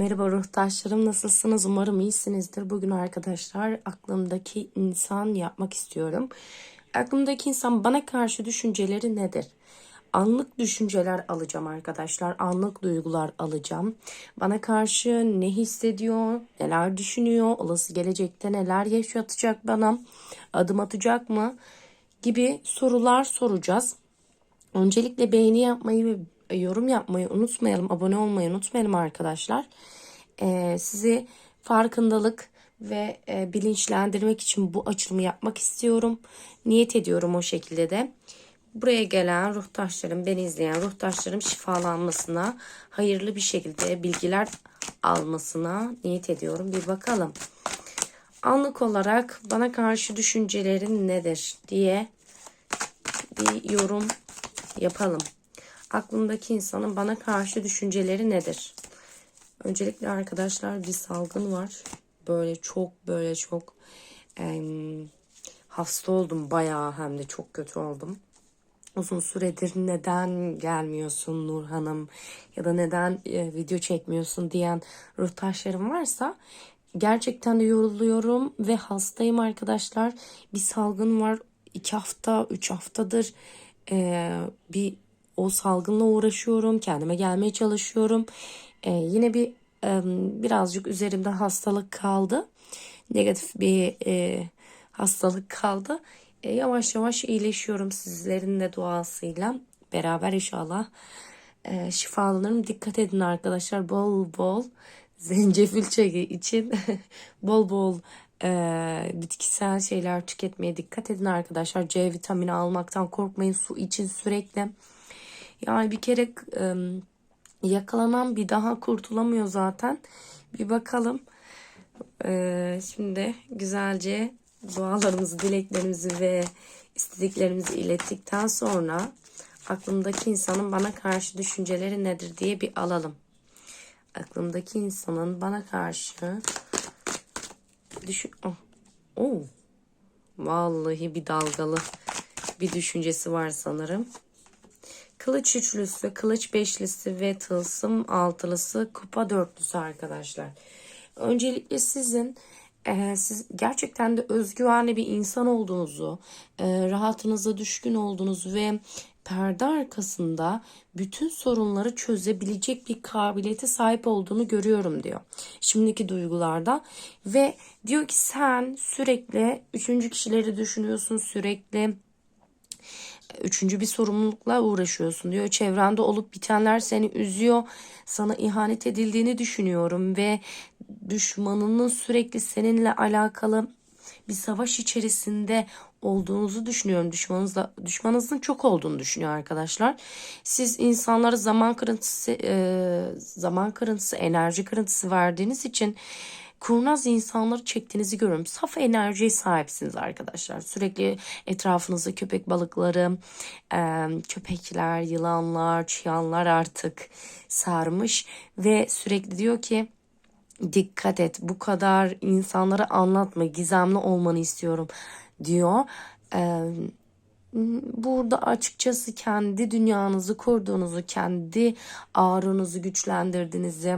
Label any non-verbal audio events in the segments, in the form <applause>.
Merhaba ruhtaşlarım nasılsınız? Umarım iyisinizdir. Bugün arkadaşlar aklımdaki insan yapmak istiyorum. Aklımdaki insan bana karşı düşünceleri nedir? Anlık düşünceler alacağım arkadaşlar. Anlık duygular alacağım. Bana karşı ne hissediyor? Neler düşünüyor? Olası gelecekte neler yaşatacak bana? Adım atacak mı? Gibi sorular soracağız. Öncelikle beğeni yapmayı ve yorum yapmayı unutmayalım. Abone olmayı unutmayalım arkadaşlar. Ee, sizi farkındalık ve e, bilinçlendirmek için bu açılımı yapmak istiyorum. Niyet ediyorum o şekilde de. Buraya gelen ruhtaşlarım, beni izleyen ruhtaşlarım şifalanmasına, hayırlı bir şekilde bilgiler almasına niyet ediyorum. Bir bakalım. Anlık olarak bana karşı düşüncelerin nedir diye bir yorum yapalım. Aklımdaki insanın bana karşı düşünceleri nedir? Öncelikle arkadaşlar bir salgın var. Böyle çok böyle çok em, hasta oldum bayağı hem de çok kötü oldum. Uzun süredir neden gelmiyorsun Nur Hanım ya da neden e, video çekmiyorsun diyen ruhtaşlarım varsa gerçekten de yoruluyorum ve hastayım arkadaşlar. Bir salgın var iki hafta üç haftadır e, bir o salgınla uğraşıyorum. Kendime gelmeye çalışıyorum. E, yine bir e, birazcık üzerimde hastalık kaldı. Negatif bir e, hastalık kaldı. E, yavaş yavaş iyileşiyorum sizlerin de duasıyla. Beraber inşallah e, şifalanırım. Dikkat edin arkadaşlar. Bol bol zencefil çayı için <laughs> bol bol e, bitkisel şeyler tüketmeye dikkat edin arkadaşlar. C vitamini almaktan korkmayın. Su için sürekli. Yani bir kere e, yakalanan bir daha kurtulamıyor zaten. Bir bakalım. E, şimdi güzelce dualarımızı, dileklerimizi ve istediklerimizi ilettikten sonra aklımdaki insanın bana karşı düşünceleri nedir diye bir alalım. Aklımdaki insanın bana karşı düşün... Oh. Oo. Vallahi bir dalgalı bir düşüncesi var sanırım. Kılıç üçlüsü, kılıç beşlisi ve tılsım altılısı, kupa dörtlüsü arkadaşlar. Öncelikle sizin e, siz gerçekten de özgüvenli bir insan olduğunuzu, e, rahatınıza düşkün olduğunuzu ve perde arkasında bütün sorunları çözebilecek bir kabiliyete sahip olduğunu görüyorum diyor. Şimdiki duygularda ve diyor ki sen sürekli üçüncü kişileri düşünüyorsun sürekli üçüncü bir sorumlulukla uğraşıyorsun diyor. Çevrende olup bitenler seni üzüyor. Sana ihanet edildiğini düşünüyorum ve düşmanının sürekli seninle alakalı bir savaş içerisinde olduğunuzu düşünüyorum. Düşmanınızla düşmanınızın çok olduğunu düşünüyor arkadaşlar. Siz insanlara zaman kırıntısı e, zaman kırıntısı, enerji kırıntısı verdiğiniz için kurnaz insanları çektiğinizi görüyorum. Saf enerjiye sahipsiniz arkadaşlar. Sürekli etrafınızda köpek balıkları, köpekler, yılanlar, çıyanlar artık sarmış ve sürekli diyor ki dikkat et bu kadar insanlara anlatma gizemli olmanı istiyorum diyor. Burada açıkçası kendi dünyanızı kurduğunuzu, kendi ağrınızı güçlendirdiğinizi,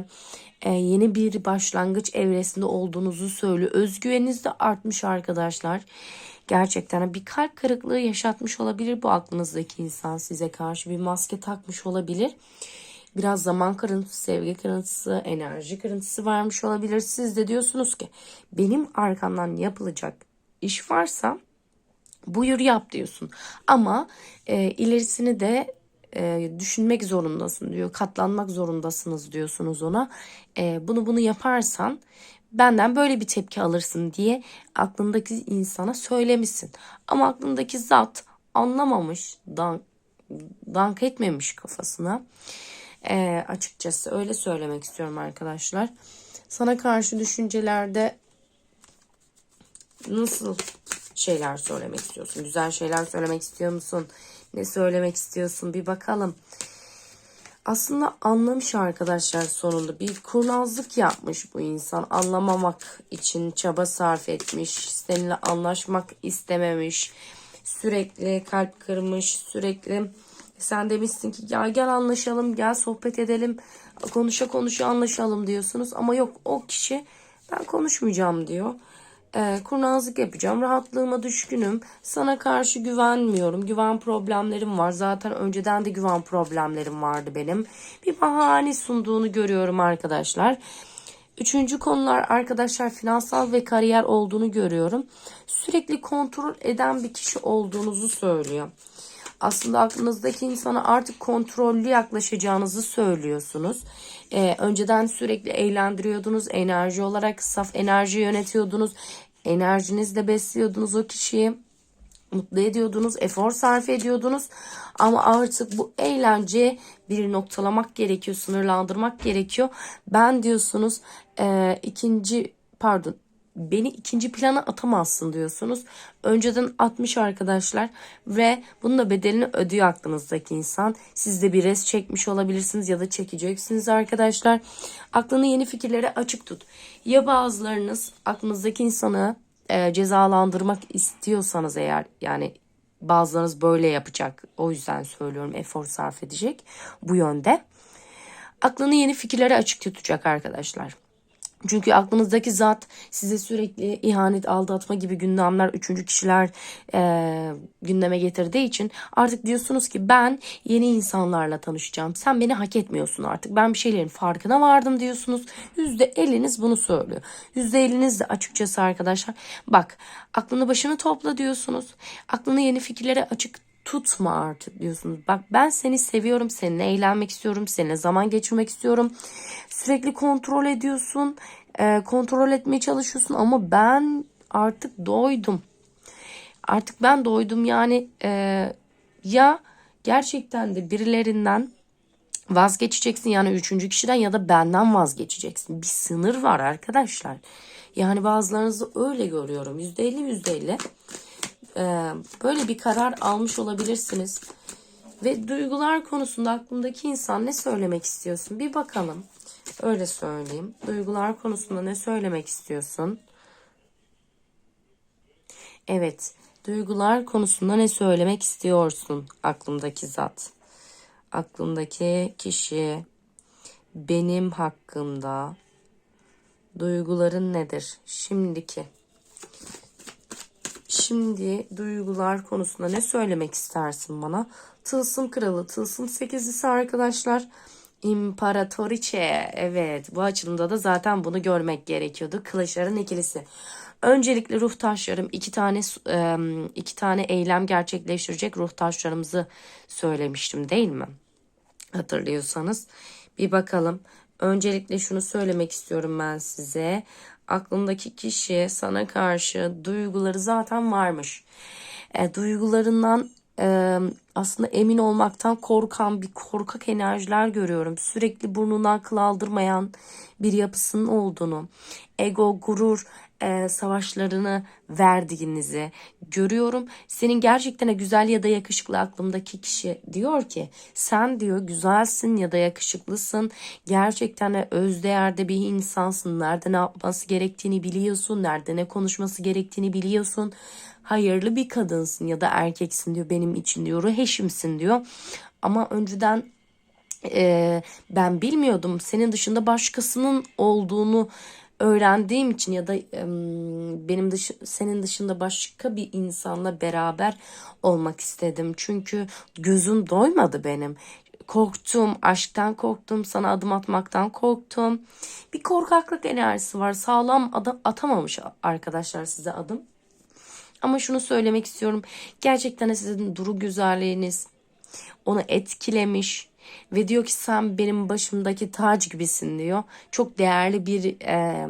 e, yeni bir başlangıç evresinde olduğunuzu söylüyor. Özgüveniniz de artmış arkadaşlar. Gerçekten bir kalp kırıklığı yaşatmış olabilir bu aklınızdaki insan size karşı bir maske takmış olabilir. Biraz zaman kırıntısı, sevgi kırıntısı, enerji kırıntısı vermiş olabilir. Siz de diyorsunuz ki benim arkamdan yapılacak iş varsa buyur yap diyorsun. Ama e, ilerisini de e, düşünmek zorundasın diyor. Katlanmak zorundasınız diyorsunuz ona. E, bunu bunu yaparsan benden böyle bir tepki alırsın diye aklındaki insana söylemişsin. Ama aklındaki zat anlamamış, dank, dank etmemiş kafasına. E, açıkçası öyle söylemek istiyorum arkadaşlar. Sana karşı düşüncelerde nasıl şeyler söylemek istiyorsun? Güzel şeyler söylemek istiyor musun? Ne söylemek istiyorsun? Bir bakalım. Aslında anlamış arkadaşlar sonunda bir kurnazlık yapmış bu insan. Anlamamak için çaba sarf etmiş. Seninle anlaşmak istememiş. Sürekli kalp kırmış. Sürekli Sen demişsin ki ya gel anlaşalım, gel sohbet edelim, konuşa konuşa anlaşalım diyorsunuz. Ama yok o kişi ben konuşmayacağım diyor. Ee, kurnazlık yapacağım. Rahatlığıma düşkünüm. Sana karşı güvenmiyorum. Güven problemlerim var. Zaten önceden de güven problemlerim vardı benim. Bir bahane sunduğunu görüyorum arkadaşlar. Üçüncü konular arkadaşlar finansal ve kariyer olduğunu görüyorum. Sürekli kontrol eden bir kişi olduğunuzu söylüyor. Aslında aklınızdaki insana artık kontrollü yaklaşacağınızı söylüyorsunuz. Ee, önceden sürekli eğlendiriyordunuz. Enerji olarak saf enerji yönetiyordunuz. Enerjinizle besliyordunuz o kişiyi mutlu ediyordunuz, efor sarf ediyordunuz. Ama artık bu eğlence bir noktalamak gerekiyor, sınırlandırmak gerekiyor. Ben diyorsunuz e, ikinci pardon beni ikinci plana atamazsın diyorsunuz. Önceden atmış arkadaşlar ve bunun da bedelini ödüyor aklınızdaki insan. Siz de bir res çekmiş olabilirsiniz ya da çekeceksiniz arkadaşlar. Aklını yeni fikirlere açık tut. Ya bazılarınız aklınızdaki insanı e, cezalandırmak istiyorsanız eğer yani bazılarınız böyle yapacak. O yüzden söylüyorum efor sarf edecek bu yönde. Aklını yeni fikirlere açık tutacak arkadaşlar. Çünkü aklınızdaki zat size sürekli ihanet, aldatma gibi gündemler, üçüncü kişiler e, gündeme getirdiği için artık diyorsunuz ki ben yeni insanlarla tanışacağım. Sen beni hak etmiyorsun artık. Ben bir şeylerin farkına vardım diyorsunuz. Yüzde eliniz bunu söylüyor. Yüzde eliniz de açıkçası arkadaşlar. Bak aklını başını topla diyorsunuz. Aklını yeni fikirlere açık tutma artık diyorsunuz. Bak ben seni seviyorum, seninle eğlenmek istiyorum, seninle zaman geçirmek istiyorum. Sürekli kontrol ediyorsun, e, kontrol etmeye çalışıyorsun ama ben artık doydum. Artık ben doydum yani e, ya gerçekten de birilerinden vazgeçeceksin yani üçüncü kişiden ya da benden vazgeçeceksin. Bir sınır var arkadaşlar. Yani bazılarınızı öyle görüyorum. Yüzde elli yüzde elli e, böyle bir karar almış olabilirsiniz. Ve duygular konusunda aklımdaki insan ne söylemek istiyorsun? Bir bakalım. Öyle söyleyeyim. Duygular konusunda ne söylemek istiyorsun? Evet. Duygular konusunda ne söylemek istiyorsun aklımdaki zat? Aklımdaki kişi benim hakkımda duyguların nedir? Şimdiki Şimdi duygular konusunda ne söylemek istersin bana? Tılsım kralı, tılsım sekizlisi arkadaşlar. İmparatoriçe. Evet bu açılımda da zaten bunu görmek gerekiyordu. Kılıçların ikilisi. Öncelikle ruh taşlarım iki tane iki tane eylem gerçekleştirecek ruh taşlarımızı söylemiştim değil mi? Hatırlıyorsanız bir bakalım. Öncelikle şunu söylemek istiyorum ben size aklındaki kişi sana karşı duyguları zaten varmış. E, duygularından e, aslında emin olmaktan korkan bir korkak enerjiler görüyorum. Sürekli burnundan kıl aldırmayan bir yapısının olduğunu, ego, gurur, e, savaşlarını verdiğinizi görüyorum. Senin gerçekten güzel ya da yakışıklı aklımdaki kişi diyor ki sen diyor güzelsin ya da yakışıklısın. Gerçekten de özdeğerde bir insansın. Nerede ne yapması gerektiğini biliyorsun. Nerede ne konuşması gerektiğini biliyorsun. Hayırlı bir kadınsın ya da erkeksin diyor benim için diyor. Ruh diyor. Ama önceden e, ben bilmiyordum senin dışında başkasının olduğunu öğrendiğim için ya da benim dışı, senin dışında başka bir insanla beraber olmak istedim. Çünkü gözüm doymadı benim. Korktum, aşktan korktum, sana adım atmaktan korktum. Bir korkaklık enerjisi var. Sağlam adım atamamış arkadaşlar size adım. Ama şunu söylemek istiyorum. Gerçekten sizin duru güzelliğiniz onu etkilemiş ve diyor ki sen benim başımdaki tac gibisin diyor. Çok değerli bir e,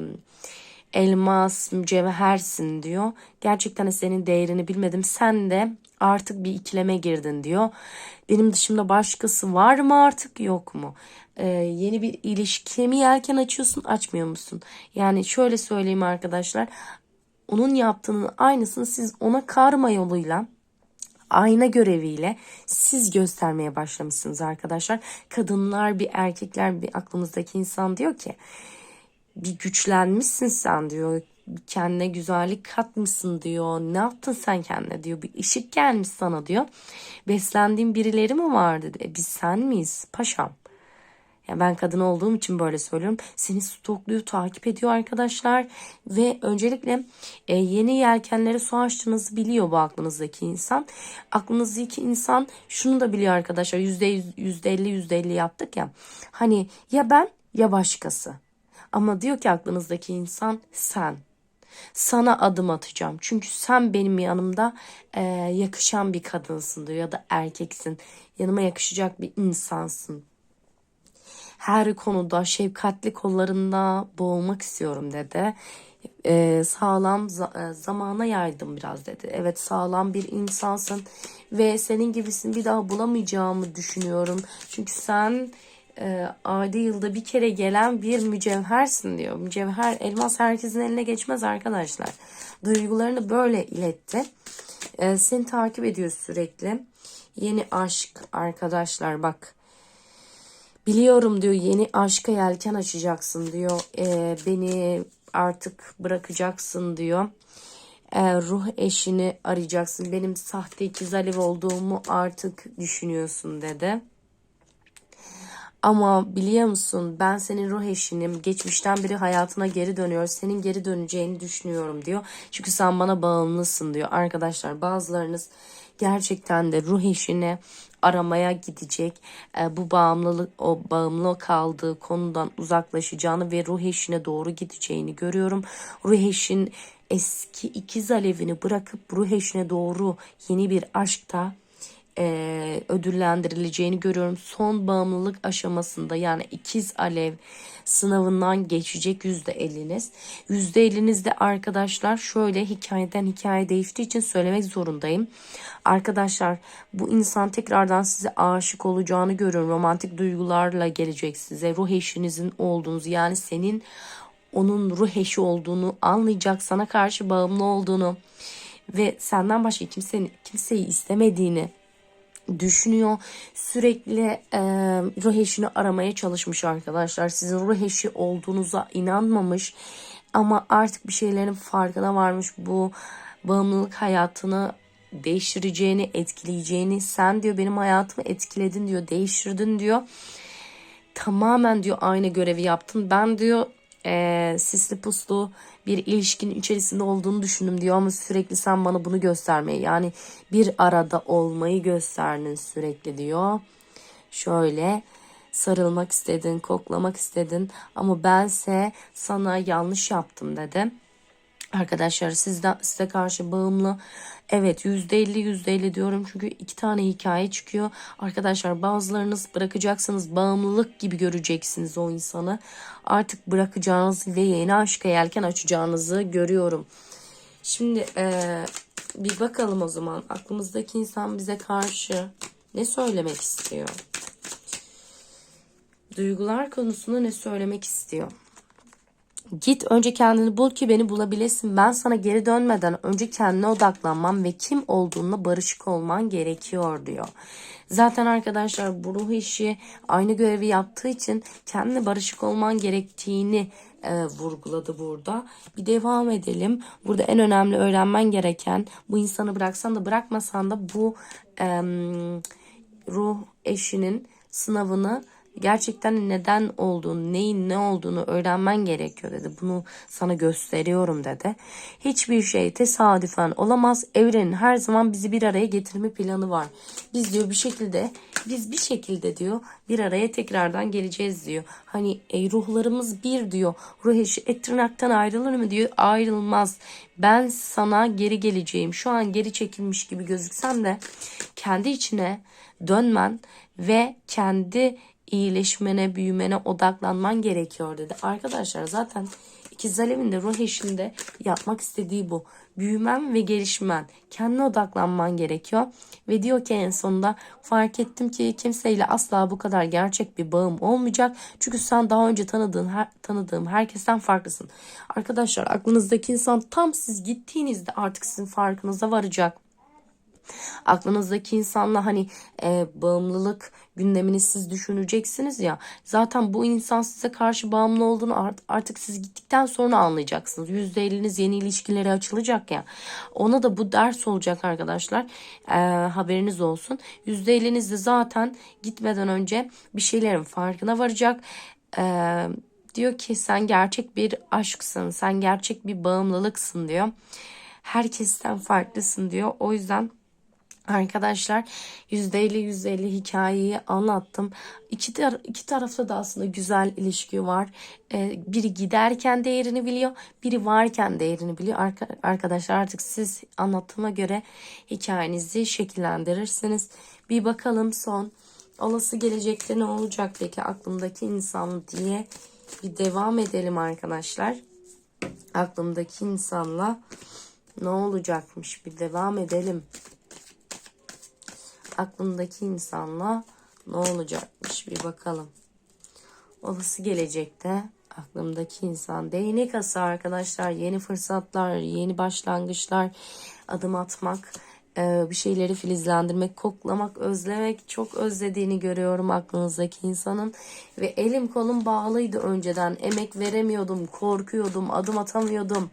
elmas, mücevhersin diyor. Gerçekten senin değerini bilmedim. Sen de artık bir ikileme girdin diyor. Benim dışımda başkası var mı artık yok mu? Ee, yeni bir ilişkiye mi yelken açıyorsun açmıyor musun? Yani şöyle söyleyeyim arkadaşlar. Onun yaptığının aynısını siz ona karma yoluyla ayna göreviyle siz göstermeye başlamışsınız arkadaşlar. Kadınlar bir erkekler bir aklımızdaki insan diyor ki bir güçlenmişsin sen diyor. kendine güzellik katmışsın diyor. Ne yaptın sen kendine diyor. Bir ışık gelmiş sana diyor. Beslendiğin birileri mi var dedi. E biz sen miyiz paşam? Ya ben kadın olduğum için böyle söylüyorum. Seni stokluyor, takip ediyor arkadaşlar. Ve öncelikle e, yeni yelkenlere su açtığınızı biliyor bu aklınızdaki insan. Aklınızdaki insan şunu da biliyor arkadaşlar. Yüzde yüz, yüzde elli, yüzde elli yaptık ya. Hani ya ben ya başkası. Ama diyor ki aklınızdaki insan sen. Sana adım atacağım. Çünkü sen benim yanımda e, yakışan bir kadınsın diyor ya da erkeksin. Yanıma yakışacak bir insansın her konuda şefkatli kollarında boğulmak istiyorum dedi. Ee, sağlam za- zamana yaydım biraz dedi. Evet sağlam bir insansın ve senin gibisini bir daha bulamayacağımı düşünüyorum. Çünkü sen e, adi yılda bir kere gelen bir mücevhersin diyor. Mücevher elmas herkesin eline geçmez arkadaşlar. Duygularını böyle iletti. E, seni takip ediyor sürekli. Yeni aşk arkadaşlar bak Biliyorum diyor yeni aşka yelken açacaksın diyor. Ee, beni artık bırakacaksın diyor. Ee, ruh eşini arayacaksın. Benim sahte ikiz alev olduğumu artık düşünüyorsun dedi. Ama biliyor musun ben senin ruh eşinim. Geçmişten beri hayatına geri dönüyor. Senin geri döneceğini düşünüyorum diyor. Çünkü sen bana bağımlısın diyor. Arkadaşlar bazılarınız gerçekten de ruh eşini aramaya gidecek. E, bu bağımlılık o bağımlı kaldığı konudan uzaklaşacağını ve ruh eşine doğru gideceğini görüyorum. Ruh eşin eski ikiz alevini bırakıp ruh eşine doğru yeni bir aşkta e, ödüllendirileceğini görüyorum. Son bağımlılık aşamasında yani ikiz alev sınavından geçecek yüzde eliniz. Yüzde elinizde arkadaşlar şöyle hikayeden hikaye değiştiği için söylemek zorundayım. Arkadaşlar bu insan tekrardan size aşık olacağını görüyorum. Romantik duygularla gelecek size. Ruh eşinizin olduğunuzu yani senin onun ruh eşi olduğunu anlayacak. Sana karşı bağımlı olduğunu ve senden başka kimsenin kimseyi istemediğini düşünüyor. Sürekli e, ruh eşini aramaya çalışmış arkadaşlar. Sizin ruh eşi olduğunuza inanmamış. Ama artık bir şeylerin farkına varmış. Bu bağımlılık hayatını değiştireceğini, etkileyeceğini. Sen diyor benim hayatımı etkiledin diyor, değiştirdin diyor. Tamamen diyor aynı görevi yaptın. Ben diyor e, sisli puslu bir ilişkinin içerisinde olduğunu düşündüm diyor ama sürekli sen bana bunu göstermeyi yani bir arada olmayı gösterdin sürekli diyor. Şöyle sarılmak istedin, koklamak istedin ama bense sana yanlış yaptım dedi. Arkadaşlar sizden size karşı bağımlı. Evet yüzde elli yüzde elli diyorum çünkü iki tane hikaye çıkıyor. Arkadaşlar bazılarınız bırakacaksınız bağımlılık gibi göreceksiniz o insanı. Artık bırakacağınız ve yeni aşka yelken açacağınızı görüyorum. Şimdi ee, bir bakalım o zaman aklımızdaki insan bize karşı ne söylemek istiyor? Duygular konusunda ne söylemek istiyor? Git önce kendini bul ki beni bulabilesin. Ben sana geri dönmeden önce kendine odaklanmam ve kim olduğunla barışık olman gerekiyor diyor. Zaten arkadaşlar bu ruh işi aynı görevi yaptığı için kendine barışık olman gerektiğini e, vurguladı burada. Bir devam edelim. Burada en önemli öğrenmen gereken bu insanı bıraksan da bırakmasan da bu e, ruh eşinin sınavını gerçekten neden olduğunu, neyin ne olduğunu öğrenmen gerekiyor dedi. Bunu sana gösteriyorum dedi. Hiçbir şey tesadüfen olamaz. Evrenin her zaman bizi bir araya getirme planı var. Biz diyor bir şekilde, biz bir şekilde diyor bir araya tekrardan geleceğiz diyor. Hani e, ruhlarımız bir diyor. Ruh eşi et ayrılır mı diyor. Ayrılmaz. Ben sana geri geleceğim. Şu an geri çekilmiş gibi gözüksem de kendi içine dönmen ve kendi iyileşmene, büyümene odaklanman gerekiyor dedi. Arkadaşlar zaten ikiz alevin de ruh eşinde yapmak istediği bu. Büyümen ve gelişmen. Kendine odaklanman gerekiyor. Ve diyor ki en sonunda fark ettim ki kimseyle asla bu kadar gerçek bir bağım olmayacak. Çünkü sen daha önce tanıdığın her, tanıdığım herkesten farklısın. Arkadaşlar aklınızdaki insan tam siz gittiğinizde artık sizin farkınıza varacak Aklınızdaki insanla hani e, bağımlılık gündemini siz düşüneceksiniz ya. Zaten bu insan size karşı bağımlı olduğunu art- artık siz gittikten sonra anlayacaksınız. %50'niz yeni ilişkileri açılacak ya. Ona da bu ders olacak arkadaşlar. E, haberiniz olsun. %50'niz de zaten gitmeden önce bir şeylerin farkına varacak. Eee diyor ki sen gerçek bir aşksın, sen gerçek bir bağımlılıksın diyor. Herkesten farklısın diyor. O yüzden Arkadaşlar %50 %50 hikayeyi anlattım. İki, tar iki tarafta da aslında güzel ilişki var. Ee, biri giderken değerini biliyor, biri varken değerini biliyor. Arka arkadaşlar artık siz anlattığıma göre hikayenizi şekillendirirsiniz. Bir bakalım son olası gelecekte ne olacak peki aklımdaki insan diye bir devam edelim arkadaşlar. Aklımdaki insanla ne olacakmış bir devam edelim. Aklımdaki insanla ne olacakmış bir bakalım. Olası gelecekte aklımdaki insan değnek ası arkadaşlar yeni fırsatlar yeni başlangıçlar adım atmak e, bir şeyleri filizlendirmek, koklamak, özlemek çok özlediğini görüyorum aklınızdaki insanın. Ve elim kolum bağlıydı önceden. Emek veremiyordum, korkuyordum, adım atamıyordum.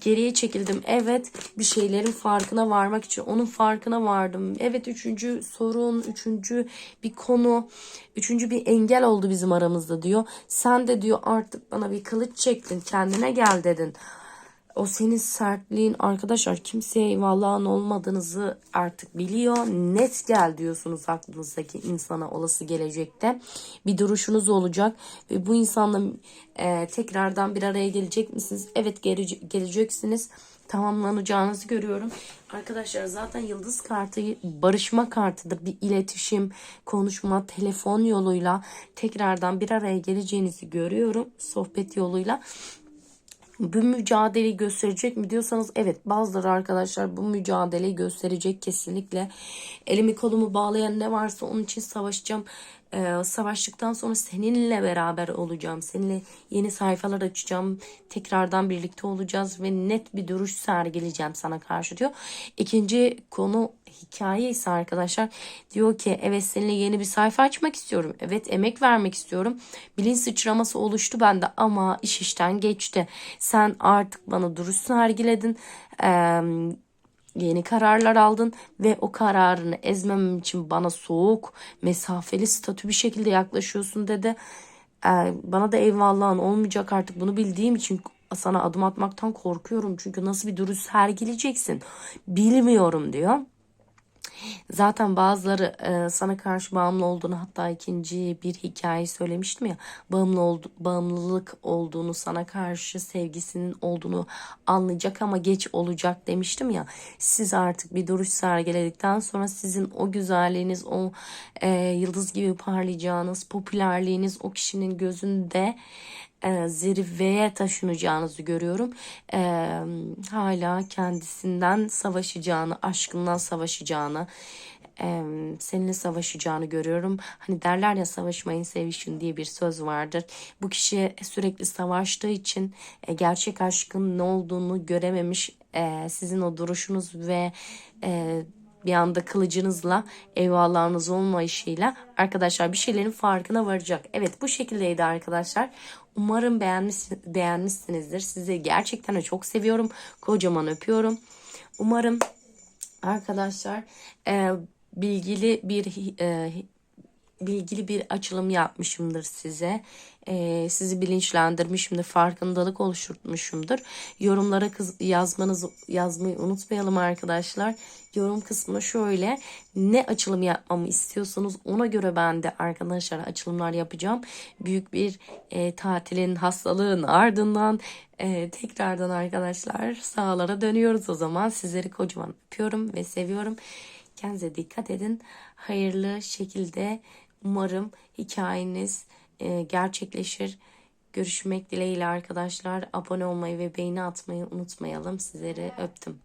Geriye çekildim. Evet bir şeylerin farkına varmak için onun farkına vardım. Evet üçüncü sorun, üçüncü bir konu, üçüncü bir engel oldu bizim aramızda diyor. Sen de diyor artık bana bir kılıç çektin, kendine gel dedin o senin sertliğin arkadaşlar kimseye eyvallahın olmadığınızı artık biliyor. Net gel diyorsunuz aklınızdaki insana olası gelecekte. Bir duruşunuz olacak ve bu insanla e, tekrardan bir araya gelecek misiniz? Evet gele, geleceksiniz. Tamamlanacağınızı görüyorum. Arkadaşlar zaten yıldız kartı barışma kartıdır. Bir iletişim, konuşma, telefon yoluyla tekrardan bir araya geleceğinizi görüyorum. Sohbet yoluyla bu mücadeleyi gösterecek mi diyorsanız evet bazıları arkadaşlar bu mücadeleyi gösterecek kesinlikle. Elimi kolumu bağlayan ne varsa onun için savaşacağım. Ee, savaştıktan sonra seninle beraber olacağım. Seninle yeni sayfalar açacağım. Tekrardan birlikte olacağız ve net bir duruş sergileyeceğim sana karşı diyor. İkinci konu hikaye ise arkadaşlar diyor ki evet seninle yeni bir sayfa açmak istiyorum. Evet emek vermek istiyorum. Bilinç sıçraması oluştu bende ama iş işten geçti. Sen artık bana duruş sergiledin. Ee, yeni kararlar aldın ve o kararını ezmemem için bana soğuk, mesafeli, statü bir şekilde yaklaşıyorsun dedi. Ee, bana da eyvallahın olmayacak artık bunu bildiğim için sana adım atmaktan korkuyorum. Çünkü nasıl bir duruş sergileyeceksin bilmiyorum diyor. Zaten bazıları e, sana karşı bağımlı olduğunu hatta ikinci bir hikaye söylemiştim ya bağımlı oldu, bağımlılık olduğunu sana karşı sevgisinin olduğunu anlayacak ama geç olacak demiştim ya. Siz artık bir duruş sergiledikten sonra sizin o güzelliğiniz o e, yıldız gibi parlayacağınız popülerliğiniz o kişinin gözünde e, zirveye taşınacağınızı görüyorum. E, hala kendisinden savaşacağını, aşkından savaşacağını, e, seninle savaşacağını görüyorum. Hani derler ya savaşmayın sevişin diye bir söz vardır. Bu kişi sürekli savaştığı için e, gerçek aşkın ne olduğunu görememiş. E, sizin o duruşunuz ve e, bir anda kılıcınızla eyvallahınız olmayışıyla arkadaşlar bir şeylerin farkına varacak. Evet bu şekildeydi arkadaşlar. Umarım beğenmiş, beğenmişsinizdir. Sizi gerçekten çok seviyorum. Kocaman öpüyorum. Umarım arkadaşlar e, bilgili bir e, bilgili bir açılım yapmışımdır size. Ee, sizi bilinçlendirmişimdir, farkındalık oluşturmuşumdur. Yorumlara kız, yazmanızı yazmayı unutmayalım arkadaşlar. Yorum kısmına şöyle ne açılım yapmamı istiyorsanız ona göre ben de arkadaşlar açılımlar yapacağım. Büyük bir e, tatilin, hastalığın ardından e, tekrardan arkadaşlar sahalara dönüyoruz o zaman. Sizleri kocaman öpüyorum ve seviyorum. Kendinize dikkat edin. Hayırlı şekilde umarım hikayeniz e, gerçekleşir. Görüşmek dileğiyle arkadaşlar. Abone olmayı ve beğeni atmayı unutmayalım. Sizleri öptüm.